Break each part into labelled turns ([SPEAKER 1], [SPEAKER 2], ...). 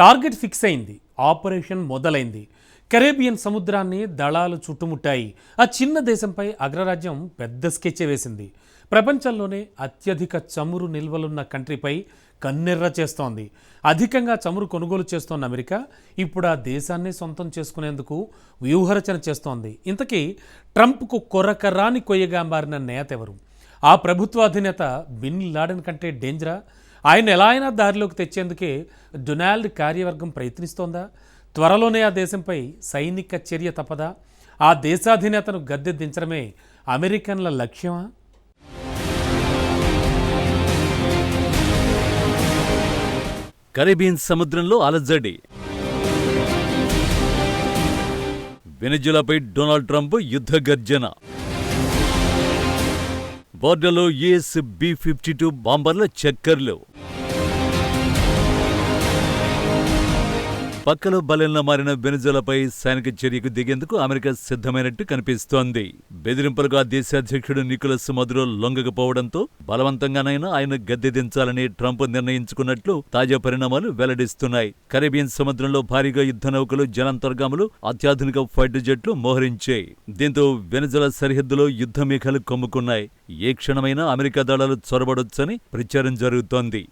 [SPEAKER 1] Target fix అయింది. Operation మొదలైంది. Caribbean సముద్రాన్ని దళాలు చుట్టుముట్టాయి. ఆ చిన్న దేశంపై అగ్రరాజ్యం పెద్ద స్కెచ్ వేసింది. ప్రపంచంలోనే అత్యధిక చమురు నిల్వలున్న కంట్రీపై కన్నెర్ర చేస్తోంది. అధికంగా చమురు కొనుగోలు చేస్తోన్న అమెరికా ఇప్పుడు ఆ దేశాన్ని సొంతం చేసుకునేందుకు వ్యూహరచన చేస్తోంది. ఇంతకీ ట్రంప్కు కొరకరాని కొయ్యగా మారిన నేత ఎవరు? ఆ ప్రభుత్వ అధినేత బిన్ లాడెన్ కంటే డేంజరా? ఆయన ఎలా అయినా దారిలోకి తెచ్చేందుకే డొనాల్డ్ కార్యవర్గం ప్రయత్నిస్తోందా? త్వరలోనే ఆ దేశంపై సైనిక చర్య తప్పదా? ఆ దేశాధినేతను గద్దె దించడమే అమెరికన్ల లక్ష్యమా?
[SPEAKER 2] కరేబియన్ సముద్రంలో అలజడి. వెనజులాపై డొనాల్డ్ ట్రంప్ యుద్ధ గర్జన. బోర్డర్లో యుఎస్ బి ఫిఫ్టీ టూ బాంబర్ల చెక్కర్లు. పక్కలో బలంలో మారిన వెనుజులాపై సైనిక చర్యకు దిగేందుకు అమెరికా సిద్ధమైనట్టు కనిపిస్తోంది. బెదిరింపులకు ఆ దేశ అధ్యక్షుడు నికోలస్ లొంగకపోవడంతో బలవంతంగానైనా ఆయన గద్దె దించాలని ట్రంప్ నిర్ణయించుకున్నట్లు తాజా పరిణామాలు వెల్లడిస్తున్నాయి. కరేబియన్ సముద్రంలో భారీగా యుద్ధ నౌకలు జలాంతర్గాములు అత్యాధునిక ఫైటర్ జెట్లు మోహరించాయి. దీంతో వెనుజల సరిహద్దులో యుద్ధ మేఘాలు కమ్ముకున్నాయి. ఏ క్షణమైనా అమెరికా దళాలు చొరబడొచ్చని ప్రచారం జరుగుతోంది.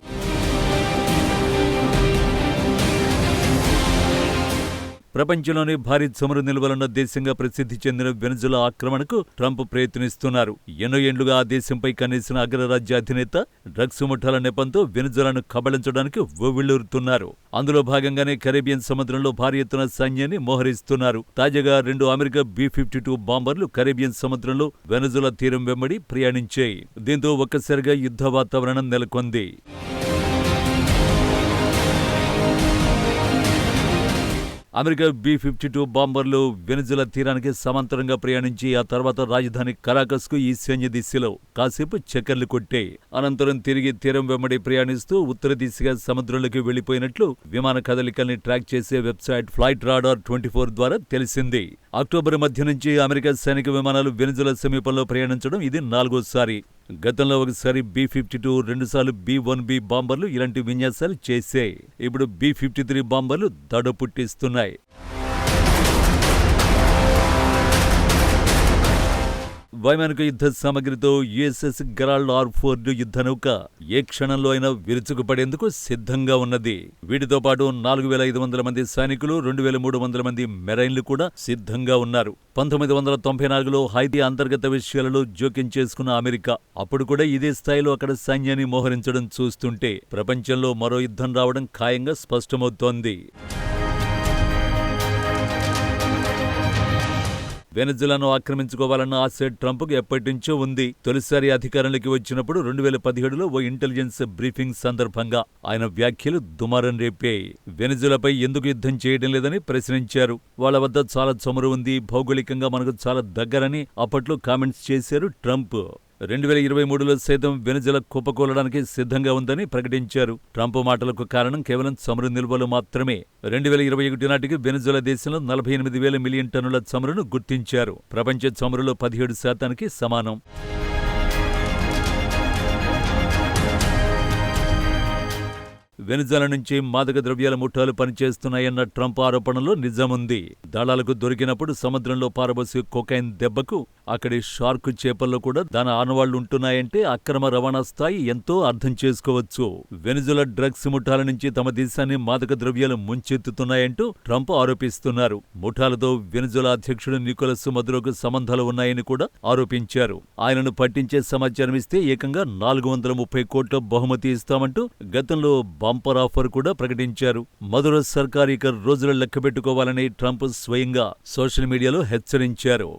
[SPEAKER 2] ప్రపంచంలోనే భారీ చమురు నిల్వలున్న దేశంగా ప్రసిద్ధి చెందిన వెనుజులా ఆక్రమణకు ట్రంప్ ప్రయత్నిస్తున్నారు. ఎన్నో ఏండ్లుగా ఆ దేశంపై కనేసిన అగ్రరాజ్య అధినేత డ్రగ్స్ ముఠాల నెపంతో వెనుజులాను కబళించడానికి ఉవ్విళ్ళూరుతున్నారు అందులో భాగంగానే కరేబియన్ సముద్రంలో భారీ ఎత్తున సైన్యాన్ని మోహరిస్తున్నారు. తాజాగా రెండు అమెరికా బి ఫిఫ్టీ టూ బాంబర్లు కరేబియన్ సముద్రంలో వెనజుల తీరం వెంబడి ప్రయాణించాయి. దీంతో ఒక్కసారిగా యుద్ధ వాతావరణం నెలకొంది. అమెరికా బి ఫిఫ్టీ టూ బాంబర్లు వెనుజుల తీరానికి సమాంతరంగా ప్రయాణించి ఆ తర్వాత రాజధాని కరాకస్కు ఈశాన్య దిశలో కాసేపు చక్కర్లు కొట్టాయి అనంతరం తిరిగి తీరం వెంబడి ప్రయాణిస్తూ ఉత్తర దిశగా సముద్రంలోకి వెళ్ళిపోయినట్లు విమాన కదలికల్ని ట్రాక్ చేసే website flight radar twenty four ద్వారా తెలిసింది. అక్టోబర్ మధ్య నుంచి అమెరికా సైనిక విమానాలు వెనుజుల సమీపంలో ప్రయాణించడం ఇది నాలుగోసారి. గతంలో ఒకసారి బి ఫిఫ్టీ టూ రెండుసార్లు బి వన్ బి బాంబర్లు ఇలాంటి విన్యాసాలు చేశాయి. ఇప్పుడు బి ఫిఫ్టీ త్రీ బాంబర్లు దడ పుట్టిస్తున్నాయి. వైమానిక యుద్ధ సామగ్రితో యుఎస్ఎస్ గెరాల్డ్ ఆర్ ఫోర్డ్ యుద్ధ నౌక ఏ క్షణంలో అయినా విరుచుకుపడేందుకు సిద్ధంగా ఉన్నది. వీటితో పాటు నాలుగు వేల ఐదు వందల మంది సైనికులు రెండు వేల మూడు వందల మంది మెరైన్లు కూడా సిద్ధంగా ఉన్నారు. పంతొమ్మిది వందల తొంభై నాలుగులో హైతీ అంతర్గత విషయాలలో జోక్యం చేసుకున్న అమెరికా అప్పుడు కూడా ఇదే స్థాయిలో అక్కడ సైన్యాన్ని మోహరించడం చూస్తుంటే ప్రపంచంలో మరో యుద్ధం రావడం ఖాయంగా స్పష్టమవుతోంది. వెనజులాను ఆక్రమించుకోవాలన్న ఆశ ట్రంప్కు ఎప్పటినుంచో ఉంది. తొలిసారి అధికారంలోకి వచ్చినప్పుడు రెండు వేల పదిహేడులో ఓ ఇంటెలిజెన్స్ బ్రీఫింగ్ సందర్భంగా ఆయన వ్యాఖ్యలు దుమారం రేపాయి వెనజులపై ఎందుకు యుద్ధం చేయడం లేదని ప్రశ్నించారు. వాళ్ళ వద్ద చాలా చమురు ఉంది. భౌగోళికంగా మనకు చాలా దగ్గరని అప్పట్లో కామెంట్స్ చేశారు ట్రంప్. రెండు వేల ఇరవై మూడులో సైతం వెనుజల కుప్పకూలడానికి సిద్ధంగా ఉందని ప్రకటించారు. ట్రంప్ మాటలకు కారణం కేవలం చమురు నిల్వలు మాత్రమే. రెండు వేల ఇరవై ఒకటి నాటికి వెనుజల దేశంలో నలభై ఎనిమిది వేల మిలియన్ టన్నుల చమురును గుర్తించారు. ప్రపంచ చమురులో పదిహేడు శాతానికి సమానం. వెనుజల నుంచి మాదక ద్రవ్యాల ముఠాలు పనిచేస్తున్నాయన్న ట్రంప్ ఆరోపణలో నిజముంది. దళాలకు దొరికినప్పుడు సముద్రంలో పారబోసే కొకైన్ దెబ్బకు అక్కడి షార్క్ చేపల్లో కూడా దాని ఆనవాళ్ళు ఉంటున్నాయంటే అక్రమ రవాణా స్థాయి ఎంతో అర్థం చేసుకోవచ్చు. వెనుజుల డ్రగ్స్ ముఠాల నుంచి తమ దేశాన్ని మాదక ద్రవ్యాలు ముంచెత్తుతున్నాయంటూ ట్రంప్ ఆరోపిస్తున్నారు. ముఠాలతో వెనుజుల అధ్యక్షుడు నికోలస్ మధురకు సంబంధాలు ఉన్నాయని కూడా ఆరోపించారు. ఆయనను పట్టించే సమాచారం ఇస్తే ఏకంగా నాలుగు వందల ముప్పై కోట్ల బహుమతి ఇస్తామంటూ గతంలో బంపర్ ఆఫర్ కూడా ప్రకటించారు. మధుర సర్కార్ ఇక రోజులు లెక్కబెట్టుకోవాలని ట్రంప్ స్వయంగా సోషల్ మీడియాలో హెచ్చరించారు.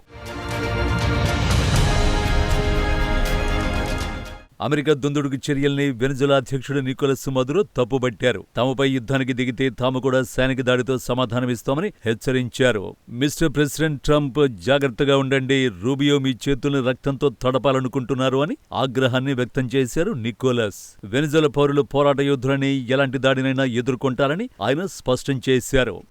[SPEAKER 2] అమెరికా దుందుడుకు చర్యల్ని వెనుజులా అధ్యక్షుడు నికోలస్ మదురో తప్పుబట్టారు తమపై యుద్ధానికి దిగితే తాము కూడా సైనిక దాడితో సమాధానమిస్తామని హెచ్చరించారు. మిస్టర్ ప్రెసిడెంట్ ట్రంప్ జాగ్రత్తగా ఉండండి రూబియో మీ చేతుల్ని రక్తంతో తడపాలనుకుంటున్నారు అని ఆగ్రహాన్ని వ్యక్తం చేశారు నికోలస్. వెనుజుల పౌరులు పోరాట యోధులని ఎలాంటి దాడినైనా ఎదుర్కొంటారని ఆయన స్పష్టం చేశారు.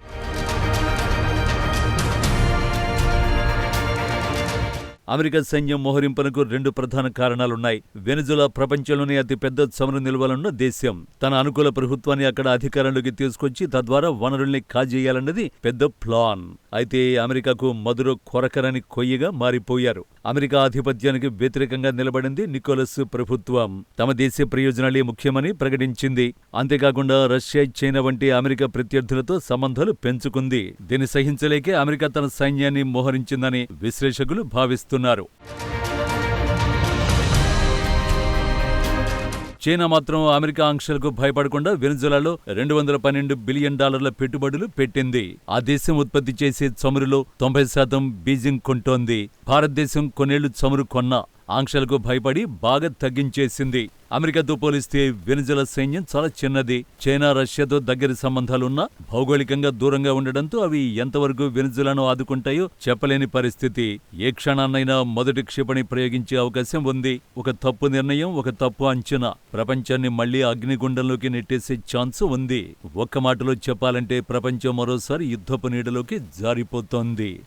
[SPEAKER 2] అమెరికా సైన్యం మోహరింపునకు రెండు ప్రధాన కారణాలున్నాయి. వెనుజులా ప్రపంచంలోనే అతిపెద్ద చమురు నిల్వలున్న దేశం. తన అనుకూల ప్రభుత్వాన్ని అక్కడ అధికారంలోకి తీసుకొచ్చి తద్వారా వనరుల్ని కాజేయాలన్నది పెద్ద ప్లాన్. అయితే అమెరికాకు మధుర కొరకరని కొయ్యగా మారిపోయారు. అమెరికా ఆధిపత్యానికి వ్యతిరేకంగా నిలబడింది నికోలస్ ప్రభుత్వం. తమ దేశ ప్రయోజనాలే ముఖ్యమని ప్రకటించింది. అంతేకాకుండా రష్యా చైనా వంటి అమెరికా ప్రత్యర్థులతో సంబంధాలు పెంచుకుంది. దీన్ని సహించలేకే అమెరికా తన సైన్యాన్ని మోహరించిందని విశ్లేషకులు భావిస్తున్నారు. చైనా మాత్రం అమెరికా ఆంక్షలకు భయపడకుండా వెనుజులాలో రెండు వందల పన్నెండు బిలియన్ డాలర్ల పెట్టుబడులు పెట్టింది. ఆ దేశం ఉత్పత్తి చేసే చమురులో తొంభై శాతం బీజింగ్ కొంటోంది. భారతదేశం కొన్నేళ్ళు చమురు కొన్నా ఆంక్షలకు భయపడి బాగా తగ్గించేసింది. అమెరికాతో పోలిస్తే వెనుజులా సైన్యం చాలా చిన్నది. చైనా రష్యాతో దగ్గరి సంబంధాలున్నా భౌగోళికంగా దూరంగా ఉండడంతో అవి ఎంతవరకు వెనుజులాను ఆదుకుంటాయో చెప్పలేని పరిస్థితి. ఏ క్షణాన్నైనా మొదటి క్షిపణి ప్రయోగించే అవకాశం ఉంది. ఒక తప్పు నిర్ణయం ఒక తప్పు అంచనా. ప్రపంచాన్ని మళ్ళీ అగ్నిగుండంలోకి నెట్టేసే ఛాన్స్ ఉంది. ఒక్క మాటలో చెప్పాలంటే ప్రపంచం మరోసారి యుద్ధపు నీడలోకి జారిపోతోంది.